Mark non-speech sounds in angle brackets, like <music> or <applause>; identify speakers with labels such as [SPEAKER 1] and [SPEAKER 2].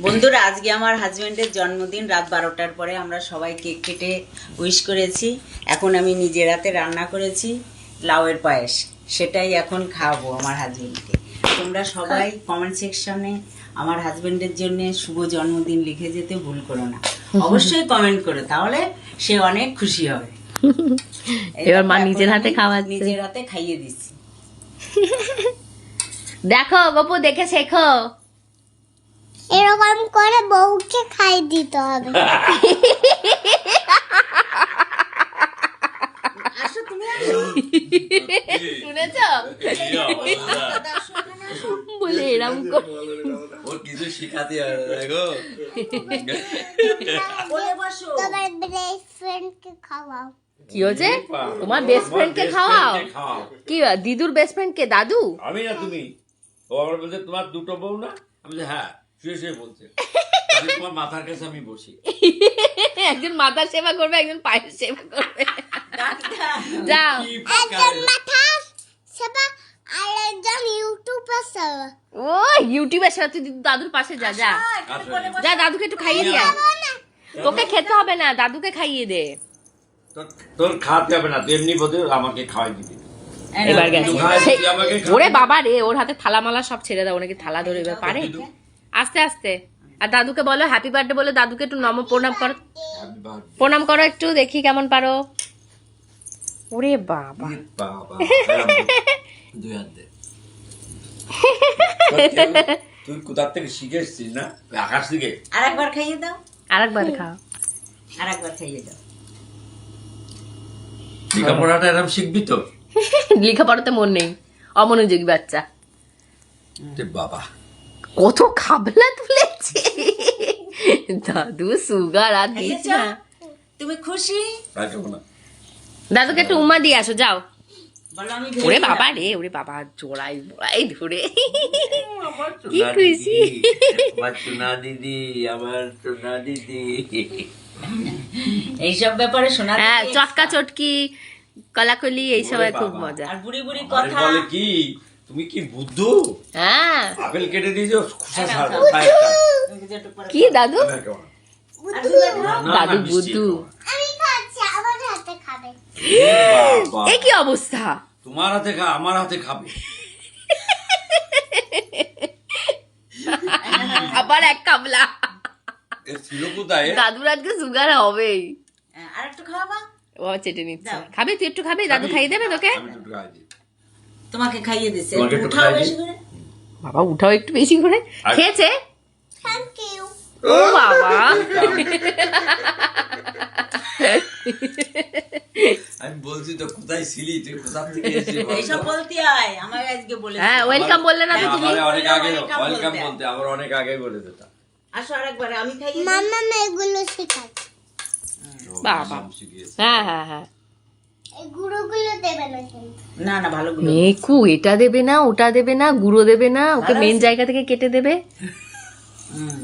[SPEAKER 1] বন্ধুরা আজকে আমার হাজব্যান্ডের জন্মদিন। রাত বারোটার পরে আমরা সবাই কেক কেটে উইশ করেছি। এখন আমি নিজের হাতে রান্না করেছি লাউয়ের পায়েস। সেটাই এখন খাওয়াবো আমার হাজব্যান্ডকে তোমরা সবাই কমেন্ট সেকশনে আমার হাজবেন্ডের জন্য শুভ জন্মদিন লিখে যেতে ভুল করো না। <laughs> অবশ্যই কমেন্ট করো তাহলে সে অনেক খুশি হবে। <laughs>
[SPEAKER 2] এবার মা নিজের হাতে খাওয়াচ্ছে।
[SPEAKER 1] নিজের হাতে খাইয়ে দিচ্ছি। <laughs>
[SPEAKER 2] দেখো গপু দেখে শেখো।
[SPEAKER 3] এরকম করে বউকে খাই দিতে হবে।
[SPEAKER 2] শুনেছ? বলে এরম
[SPEAKER 4] ওর কিছু শিখাতে হবে দেখো।
[SPEAKER 3] তোমার বেস্ট ফ্রেন্ডকে খাওয়াও।
[SPEAKER 2] কি হয়েছে? তোমার বেস্ট ফ্রেন্ড কে খাওয়াও? কি দিদুর বেস্ট ফ্রেন্ড কে দাদু?
[SPEAKER 4] আমি না তুমি? ও আবার বলছে তোমার দুটো বউ না? আমি হ্যাঁ। শুয়ে শুয়ে বলছে। <laughs> তোমার মাথার কাছে আমি বসি।
[SPEAKER 2] একজন মাথার সেবা করবে একজন পায়ের সেবা করবে। যাও।
[SPEAKER 3] একজন মাথা সেবা আর একজন ইউটিউবার সেবা।
[SPEAKER 2] ও ইউটিউবের সাথে তুই দাদুর পাশে যা যা। যা দাদুকে একটু খাইয়ে দিয়ে তোকে খেতে হবে না দাদুকে খাইয়ে দে।
[SPEAKER 4] তোর- খাওয়াতে হবে না তুই এমনি বলতে আমাকে খাওয়াই দিবি।
[SPEAKER 2] এবার গেছে। ওরে বাবা রে ওর হাতে থালা মালা সব ছেড়ে দাও ওনাকে থালা ধরে এবার পারে।
[SPEAKER 4] দিদু,
[SPEAKER 2] আস্তে আস্তে। আর দাদুকে বলো হ্যাপি বার্থডে বলে দাদুকে একটু নম প্রণাম করো। প্রণাম করো একটু দেখি কেমন পারো। ওরে বাবা।
[SPEAKER 4] তুই কোথার থেকে শিখে এসছিস না? আকাশ থেকে।
[SPEAKER 1] আর একবার খাইয়ে দাও।
[SPEAKER 2] আরেকবার খাও।
[SPEAKER 1] আর একবার খাইয়ে দাও।
[SPEAKER 4] লেখাপড়াটা এরকম শিখবি তো?
[SPEAKER 2] লেখাপড়াতে মন নেই। অমনোযোগী বাচ্চা।
[SPEAKER 4] বাবা।
[SPEAKER 2] কত খাবলা তুলেছে। দাদু সুগার আর দিস না।
[SPEAKER 1] তুমি খুশি?
[SPEAKER 2] দাদুকে একটু উমা দিয়ে আসো যাও। ওরে বাবা রে ওরে বাবা জোড়াই জোড়াই ধরে। কি খুশি
[SPEAKER 4] দিদি, আমার সোনা দিদি আমার সোনা দিদি।
[SPEAKER 1] এইসব ব্যাপারে শোনা
[SPEAKER 2] হ্যাঁ চটকা চটকি কলাকলি এই সবাই খুব মজা।
[SPEAKER 1] আর বুড়ি বুড়ি কথা।
[SPEAKER 4] বলে কি? তুমি কি বুদ্ধু?
[SPEAKER 2] হ্যাঁ।
[SPEAKER 4] আপেল কেটে দিয়েছ খোসা ছাড়া
[SPEAKER 1] করে
[SPEAKER 2] কি দাদু। দাদু বুদ্ধু।
[SPEAKER 3] আমি খাচ্ছি আমার হাতে খাবে।
[SPEAKER 2] এ কি অবস্থা?
[SPEAKER 4] তোমার হাতে খা আমার হাতে খাবে।
[SPEAKER 2] আবার এক কাবলা
[SPEAKER 4] এ ছিল কোথায়?
[SPEAKER 2] দাদুর আজকে সুগার হবেই।
[SPEAKER 1] হ্যাঁ, আর একটু খাওয়াবা?
[SPEAKER 2] ও চেটে নিচ্ছে। খাবি তুই একটু খাবি? দাদু খাইয়ে দেবে তোকে।
[SPEAKER 1] তোমাকে খাইয়ে দিছে। উঠাও বেশি করে।
[SPEAKER 2] বাবা উঠাও একটু বেশি করে। খেয়েছে?
[SPEAKER 3] থ্যাংক ইউ
[SPEAKER 2] ও বাবা।
[SPEAKER 4] আমি বলছি তো কোথায় ছিলি? তুই কোথা থেকে এসেছিস?
[SPEAKER 1] এইসব বলতে হয় আমাকে আজকে বলে
[SPEAKER 2] হ্যাঁ ওয়েলকাম বললে না তো তুমি?
[SPEAKER 4] অনেক আগে ওয়েলকাম
[SPEAKER 1] বলতে।
[SPEAKER 4] আমার অনেক আগে বলে দিতা
[SPEAKER 1] আসো আরেকবার আমি খাইয়ে
[SPEAKER 3] এগুলো শেখাচ্ছে
[SPEAKER 2] বাবা। হ্যাঁ হ্যাঁ হ্যাঁ।
[SPEAKER 3] না কিন্তু।
[SPEAKER 1] না না ভালো
[SPEAKER 2] মেকু এটা দেবে না ওটা দেবে না গুঁড়ো দেবে না ওকে মেন জায়গা থেকে কেটে দেবে?
[SPEAKER 1] হুম।